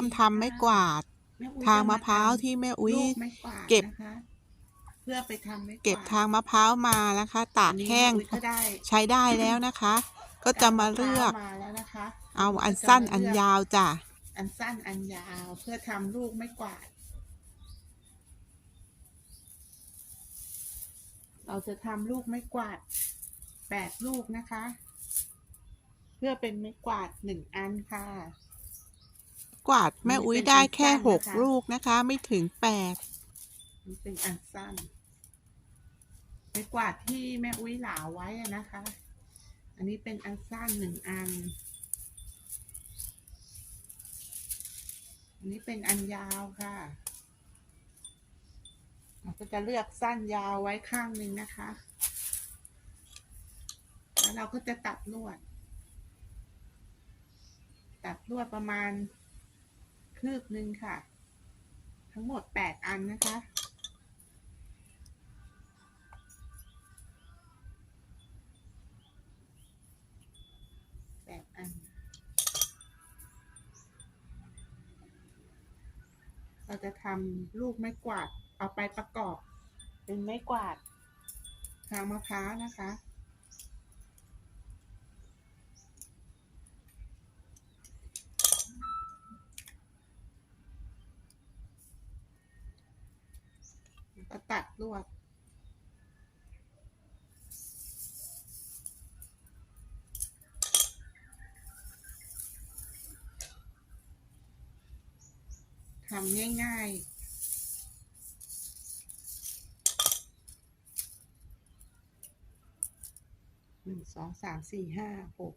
จะเริ่มทำไม้กวาดแอุ๊ยทางจมะพร้าวที่แม่อุ้ยลูกไม้กวาดเก็บนะคะเพื่อไปทำไม้กวาดเก็บทางมะพร้าวมานะคะ ตากแห้งอันนี้แม่อุ๊ยก็ได้ใช้ได้แล้วนะคะ ก็จะมาเลือกมะพร้าวมาแล้วนะคะเอาอันสั้นอันยาวจ้ะอันสั้นอันยาวเพื่อทำลูกไม้กวาด เราจะทำลูกไม้กวาดแปดลูกนะคะ เพื่อเป็นไม้กวาดหนึ่งอันค่ะ กวาดแม่อุ้ยได้แค่หกลูกนะคะ ไม่ถึงแปดมันเป็นอันสั้นไม้กวาดที่แม่อุ้ยหลาไว้อะนะคะ อันนี้เป็นอันสั้นหนึ่งอัน อันนี้เป็นอันยาวค่ะเราก็จะเลือกสั้นยาวไว้ข้างหนึ่งนะคะ แล้วเราก็จะตัดลวด ตัดลวดประมาณ คืบหนึ่งค่ะ ทั้งหมดแปดอันนะคะ แปดอัน เราจะทำลูกไม้กวาด เอาไปประกอบ เป็นไม้กวาดทางมะพร้าวนะคะ ลวด ทำง่าย ๆหนึ่งสองสามสี่ห้าหก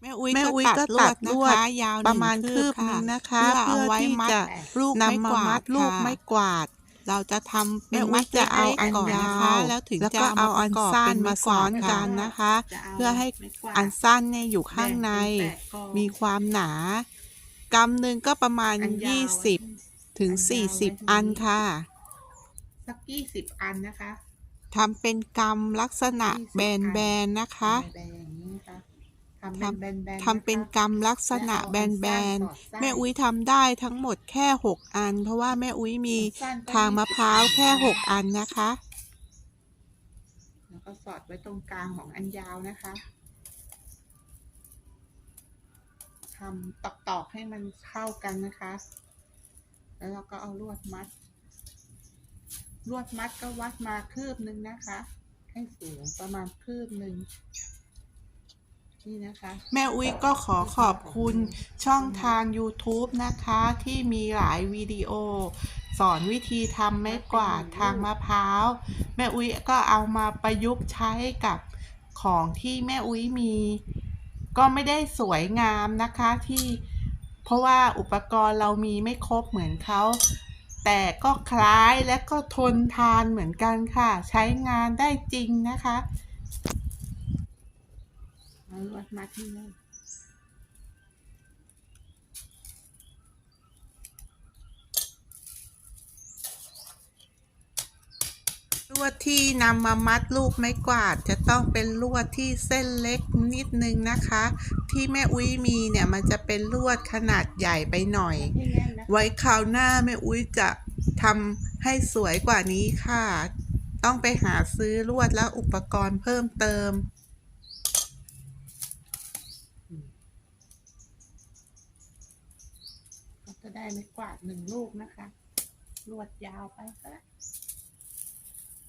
แม่อุ้ยแม่อุ๊ยก็ก็ตัดตัดลลววดดนะคะยาวประมาณหนึ่งคืบค่ะหนึ่งนะคะ เพื่อเอาไว้เพื่อที่มัดจะลูกไม้นำมากวามัดดลูกค่ะไม้กวาด เราจะทำเป็แม่นอุ้มัยดจะเอาล็กๆอันก่อนนะยาคะวแล้วถึงแล้วจะก็เอาเอามาอัประนกอบสั้เป็นนมาไม้ซ้กอวาดนค่ะกันนะคะจะาเพื่อให้ไม้กวาดอันสั้นเนี่ยอยู่ข้างในแบ่งเป็นแปดกองมีความหนากำหนึ่งก็ประมาณอันยาวยี่สิบถึงอันยาวสี่สิบไว้อันตรงนี้ค่ะสักยี่สิบอันนะคะทำเป็นกำลักษณะยี่สิบแอันบนๆนะคะแบนๆอย่างนี้นะคะ ทำทำเป็นแบนๆทำเป็นนะคะกำลักษณะแบและเอาอันสั้นนสอดไส้ๆแม่อุ้ยทำได้ทั้งหมดแค่หกอัน เพราะว่าแม่อุ้ยมีอันสั้นก็ทางมะพร้าวแค่หกอันนะคะ แล้วก็สอดไว้ตรงกลางของอันยาวนะคะทำตอกๆให้มันเข้ากันนะคะ แล้วเราก็เอาลวดมัด ลวดมัดก็วัดมาคืบหนึ่งนะคะ ให้สูงประมาณคืบหนึ่ง นี่นะคะ แม่อุ้ยก็ขอขอบคุณช่องทาง YouTube นะคะ ที่มีหลายวิดีโอ สอนวิธีทำไม้กวาดทางมะพร้าว แม่อุ้ยก็เอามาประยุกต์ใช้กับของที่แม่อุ้ยมี ก็ไม่ได้สวยงามนะคะที่เพราะว่าอุปกรณ์เรามีไม่ครบเหมือนเขาแต่ก็คล้ายและก็ทนทานเหมือนกันค่ะ ใช้งานได้จริงนะคะ วดมัดที่นี่ลวดที่นำมามัดลูกไม้กวาด จะต้องเป็นลวดที่เส้นเล็กนิดนึงนะคะ ที่แม่อุ้ยมีเนี่ยมันจะเป็นลวดขนาดใหญ่ไปหน่อยให้แน่นนะคะไว้คราวหน้าแม่อุ้ยจะทำให้สวยกว่านี้ค่ะ ต้องไปหาซื้อลวดและอุปกรณ์เพิ่มเติม เรา จะได้ไม่กวาดหนึ่งลูกนะคะ ลวดยาวไปก็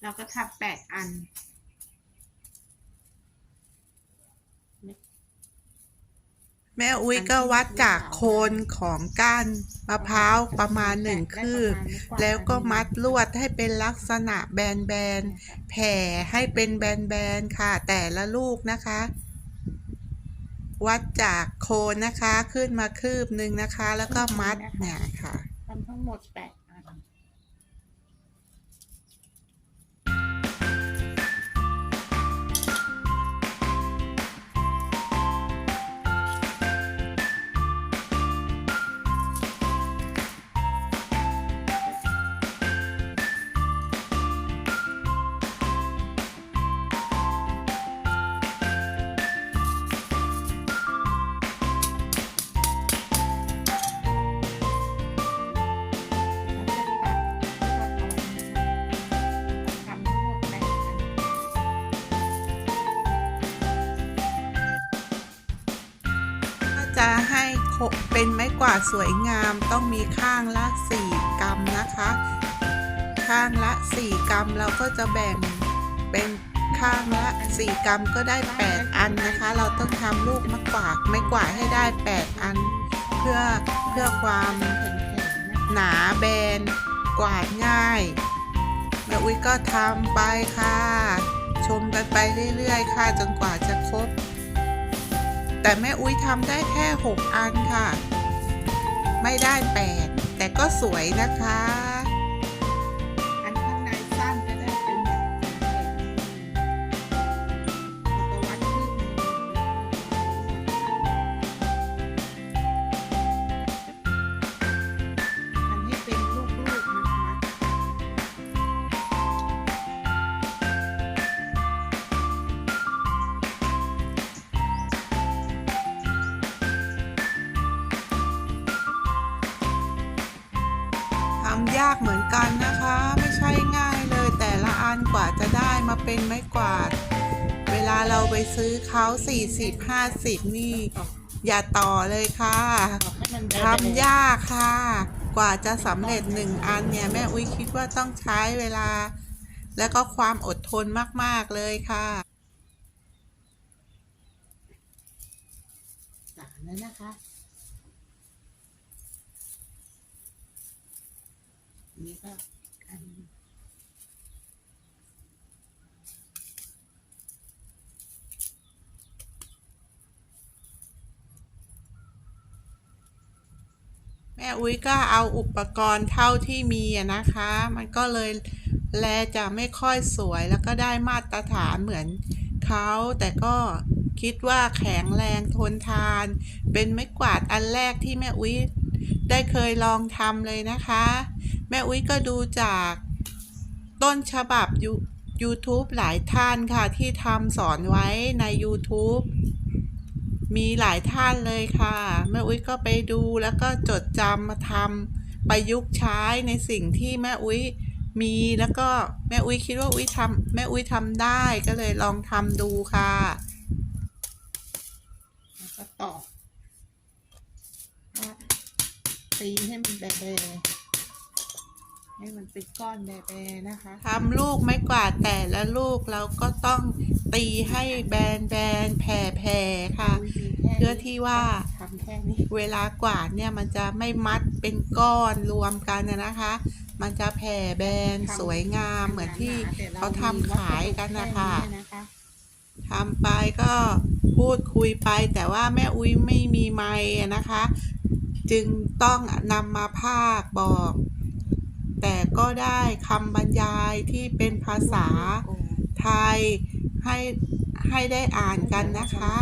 เราก็ทำแปดอันแม่อุ้ยก็วัดจากโคนของก้านมะพร้าวประมาณหนึ่งคืบ แล้วก็มัดลวดให้เป็นลักษณะแบนๆ แผ่ให้เป็นแบนๆ ค่ะ แต่ละลูกนะคะ วัดจากโคนนะคะขึ้นมาคืบหนึ่งนะคะ แล้วก็มัดเนี่ยค่ะทำทั้งหมดแปด เป็นไม้กวาดสวยงามต้องมีข้างละ 4 กรัมนะคะ ข้างละ 4 กรัมเราก็จะแบ่งเป็นข้างละ 4 กรัมก็ได้ 8 อันนะคะ เราต้องทำลูกไม้กวาดไม้กวาดให้ได้ 8 อัน เพื่อเพื่อความหนาแบนกวาดง่ายแม่อุ้ยก็ทำไปค่ะ ชมกันไปเรื่อยๆ ค่ะจนกว่าจะครบ แต่แม่อุ้ยทำได้แค่ 6 อันค่ะ ไม่ได้ 8 แต่ก็สวยนะคะ ยากเหมือนกันนะคะ ไม่ใช่ง่ายเลยแต่ละอันกว่าจะได้มาเป็นไม้กวาด เวลาเราไปซื้อเขา40 50 นี่ อย่าต่อเลยค่ะทำยากค่ะ กว่าจะสำเร็จหนึ่งอันเนี่ย แม่อุ้ยคิดว่าต้องใช้เวลา แล้วก็ความอดทนมาก ๆ เลยค่ะสามแล้วนะคะ นี้ก็อันแม่อุ้ยก็เอาอุปกรณ์เท่าที่มีนะคะ มันก็เลยแลจะไม่ค่อยสวยแล้วก็ได้มาตรฐานเหมือนเขาแต่ก็คิดว่าแข็งแรงทนทาน เป็นไม้กวาดอันแรกที่แม่อุ้ย ได้เคยลองทำเลยนะคะ แม่อุ้ยก็ดูจากต้นฉบับยู YouTube หลายท่านค่ะที่ทำสอนไว้ใน YouTube มีหลายท่านเลยค่ะ แม่อุ้ยก็ไปดูแล้วก็จดจำมาทำประยุกต์ใช้ในสิ่งที่แม่อุ้ยมีแล้วก็แม่อุ้ยคิดว่าอุ้ยทำแม่อุ้ยทำได้ก็เลยลองทำดูค่ะแล้วก็ต่อ ตีให้มันแบนๆให้มันเป็นก้อนแบนๆนะคะทำลูกไม้กวาดแต่ละลูกเราก็ต้องตีให้แบนแบนๆแผ่แผ่ๆค่ะ เพื่อที่ว่าทำแค่นี้เวลากวาดเนี่ยมันจะไม่มัดเป็นก้อนรวมกันนะนะคะ มันจะแผ่แบนสวยงามเหมือนที่เขาทำขายกันนะคะแนะคะทำไปก็พูดคุยไปแต่ว่าแม่อุ้ยไม่มีไมค์อะนะคะ จึงต้องนำมาภาคบอก แต่ก็ได้คำบรรยายที่เป็นภาษาไทยให้ให้ได้อ่านกันนะคะ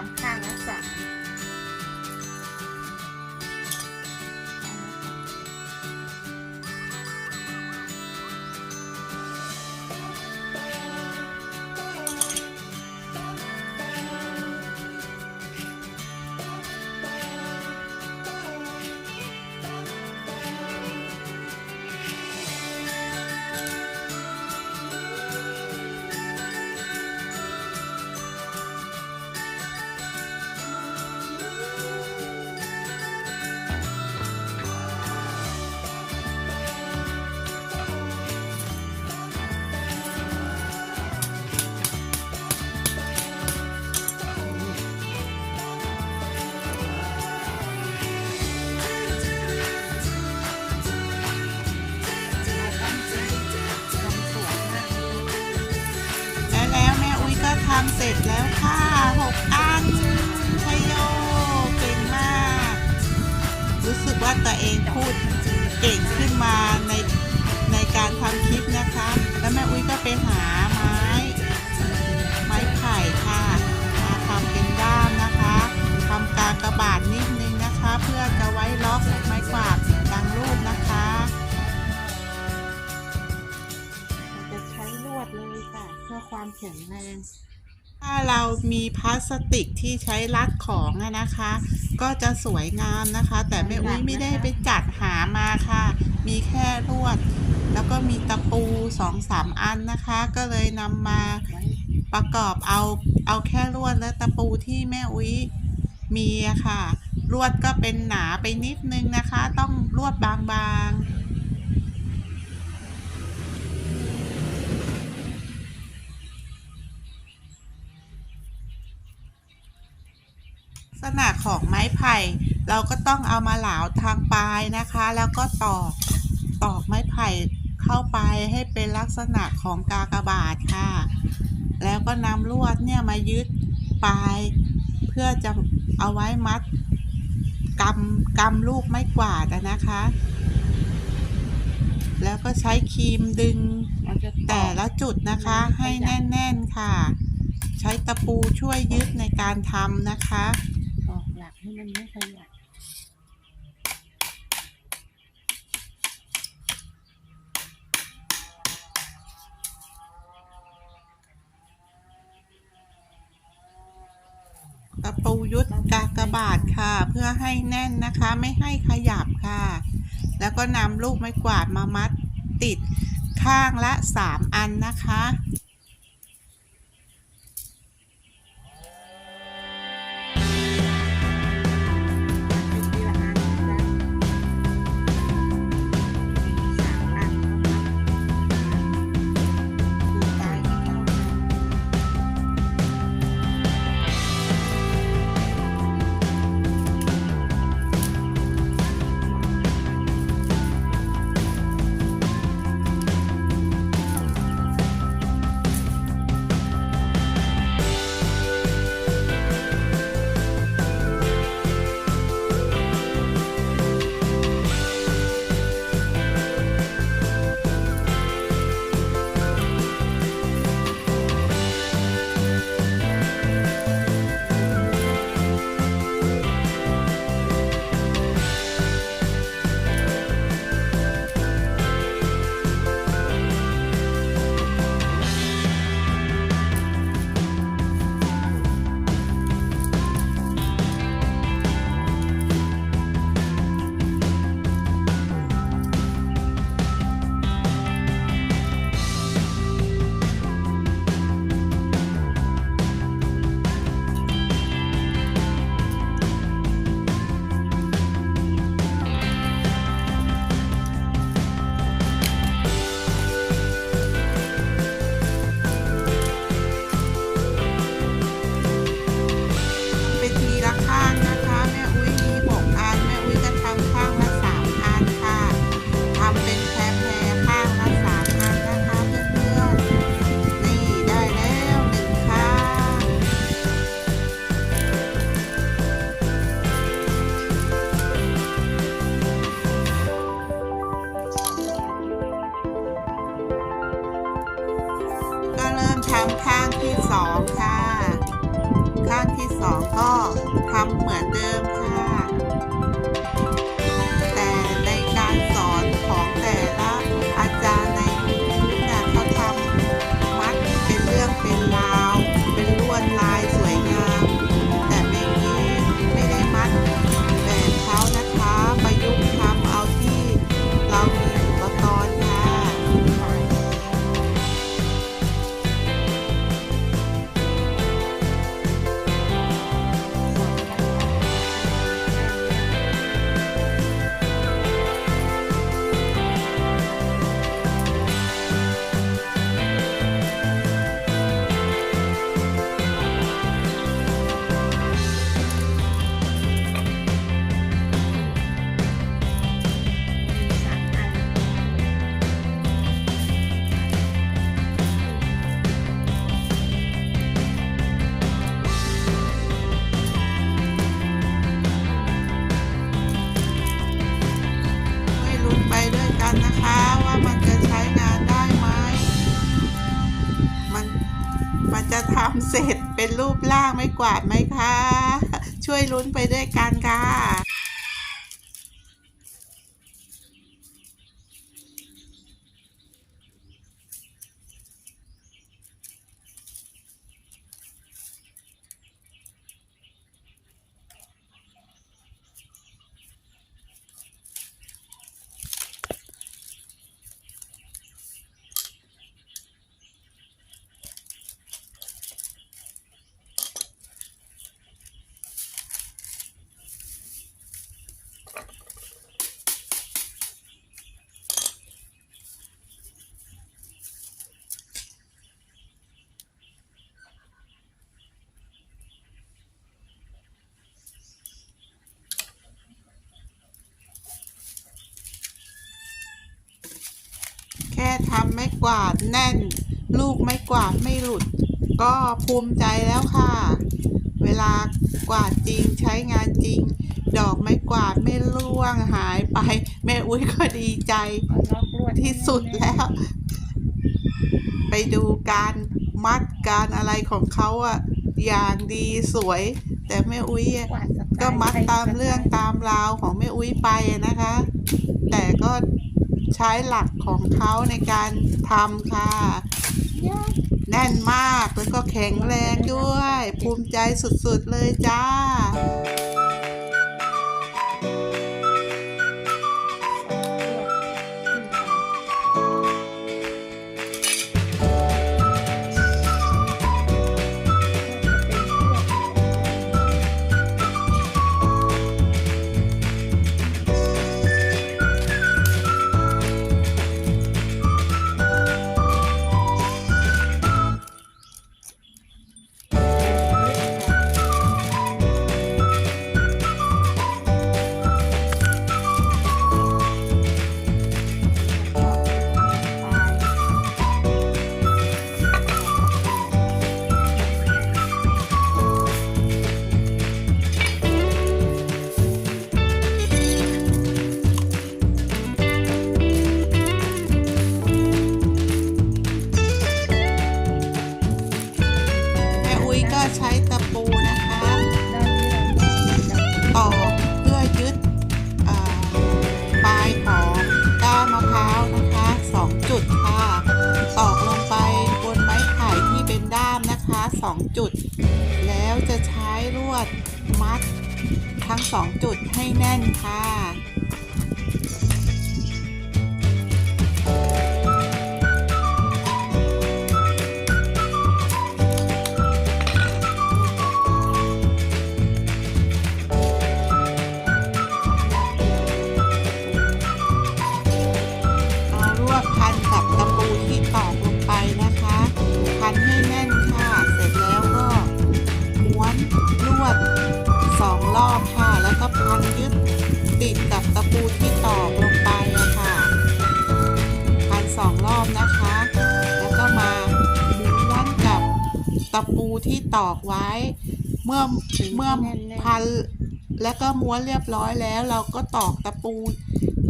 อย่ ร็จแล้วค่ะหกอันชัยโยเก่งมาก รู้สึกว่าตัวเองพูดเก่งขึ้นมาในในการทำคลิปนะคะ แล้วแม่อุ้ยก็ไปหาไม้ ไม้ไผ่ค่ะมาทำเป็นด้ามนะคะทำกากระบาดนิดนึงนะคะ เพื่อจะไว้ล็อกไม้กวาดบางรูปนะคะเราจะใช้ลวดเลยค่ะ เพื่อความแข็งแรง ถ้าเรามีพลาสติกที่ใช้รัดของอะนะคะ ก็จะสวยงามนะคะ แต่แม่อุ้ยไม่ได้ไปจัดหามาค่ะ มีแค่ลวด แล้วก็มีตะปูสองสามอันนะคะ ก็เลยนำมาไว้ประกอบเอาเอาแค่ลวดและตะปูที่แม่อุ้ยมีอะค่ะลวดก็เป็นหนาไปนิดนึงนะคะ ต้องลวดบางๆ ษณะของไม้ไผ่ เราก็ต้องเอามาเหลาทางปลายนะคะ แล้วก็ตอกตอกไม้ไผ่เข้าไปให้เป็นลักษณะของกากบาทค่ะ แล้วก็นำลวดเนี่ยมายึดปลาย เพื่อจะเอาไว้มัดกำกำลูกไม้กวาดอะนะคะ แล้วก็ใช้ครีมดึงเราจะแต่ละจุดนะคะให้แน่น ๆ ค่ะ ใช้ตะปูช่วยยึดในการทำนะคะตอกหลัก ให้มันไม่ขยับตะปูยุดกากบาทค่ะ เพื่อให้แน่นนะคะ ไม่ให้ขยับค่ะ แล้วก็นำลูกไม้กวาดมามัดติดข้างละ 3 อันนะคะ เสร็จเป็นรูปร่างไม่กวาดไหมคะ ช่วยลุ้นไปด้วยกันค่ะ ทำไม่กวาดแน่น ลูกไม่กวาดไม่หลุด ก็ภูมิใจแล้วค่ะ เวลากวาดจริงใช้งานจริง ดอกไม่กวาดไม่ร่วงหายไป แม่อุ้ยก็ดีใจก็ล็อกลวดที่สุดแล้ว ไปดูการมัดการอะไรของเขาอะอย่างดีสวย แต่แม่อุ้ยอะกวาดสไตล์ก็มัดตามเรื่องตามราวของแม่อุ้ยไปอะนะคะ แต่ก็ ใช้หลักของเขาในการทำค่ะ แน่นมากแล้วก็แข็งแรงด้วย ภูมิใจสุดๆเลยจ้า มัดทั้งสองจุดให้แน่นค่ะ ค่ะแล้วก็พันยึดติดกับตะปูที่ตอกลงไปอะค่ะพันสองรอบนะคะ แล้วก็มาม้วนกับตะปูที่ตอกไว้ เมื่อเมื่อพันแล้วก็ม้วนเรียบร้อยแล้ว เราก็ตอกตะปู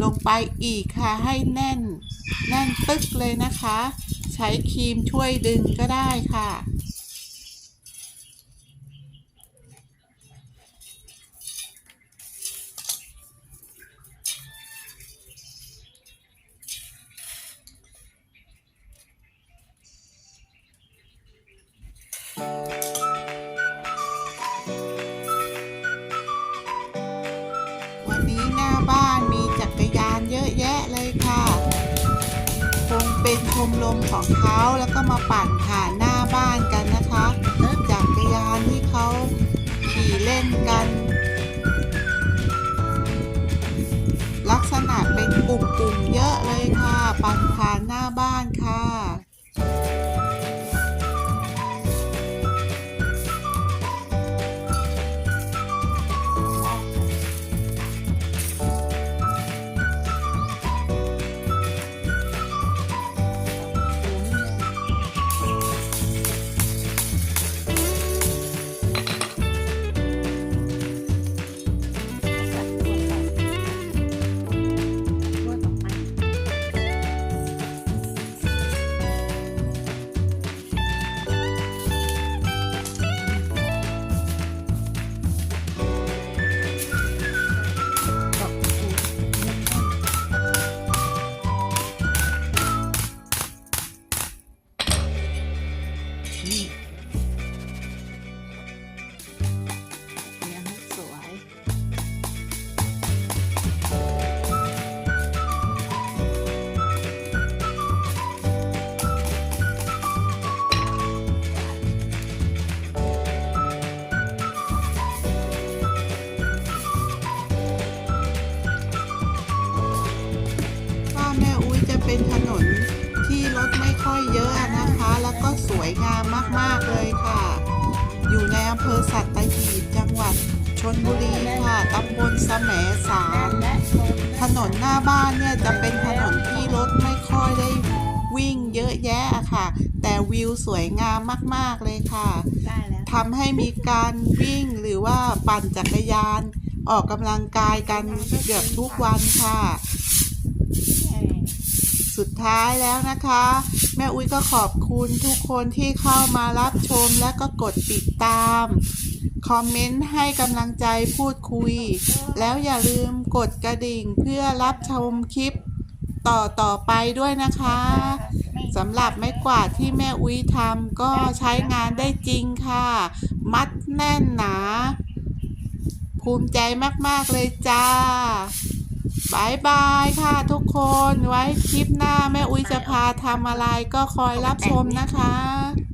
ลงไปอีกค่ะ ให้แน่น แน่นตึกเลยนะคะ ใช้ครีมช่วยดึงก็ได้ค่ะาบ้านมีจักรยานเยอะแยะเลยค่ะ คงเป็นชมรมของเขาแล้วก็มาปั่นผ่านหน้าบ้านกันนะคะจักรยานที่เขาขี่เล่นกัน ลักษณะเป็นกลุ่มๆเยอะเลย วยงามมาก ๆ เลยค่ะ อยู่ในอำเภอสัตหีบจังหวัดชนบุรีค่ะตำบลสมสารและชมถนนหน้าบ้านเนี่ยจะเป็นถนนที่รถไม่ค่อยได้เยอะแยะอะค่ะ แต่วิวสวยงามมาก ๆ เลยค่ะได้แล้วทำให้มีการวิ่งหรือว่าปั่นจักรยาน ออกกำลังกายกันเกือบทุกวันค่ะเอ่อ สุดท้ายแล้วนะคะ แม่อุ้ยก็ขอบคุณทุกคนที่เข้ามารับชมและก็กดติดตาม คอมเมนต์ให้กำลังใจพูดคุย แล้วอย่าลืมกดกระดิ่งเพื่อรับชมคลิปต่อต่อไปด้วยนะคะสำหรับไม้กวาดที่แม่อุ้ยทำก็ใช้งานได้จริงค่ะ มัดแน่นหนา ภูมิใจมาก ๆ เลยจ้า บายบายค่ะทุกคนไว้คลิปหน้าแม่อุ้ยจะพาทำอะไรก็คอยรับชมนะคะ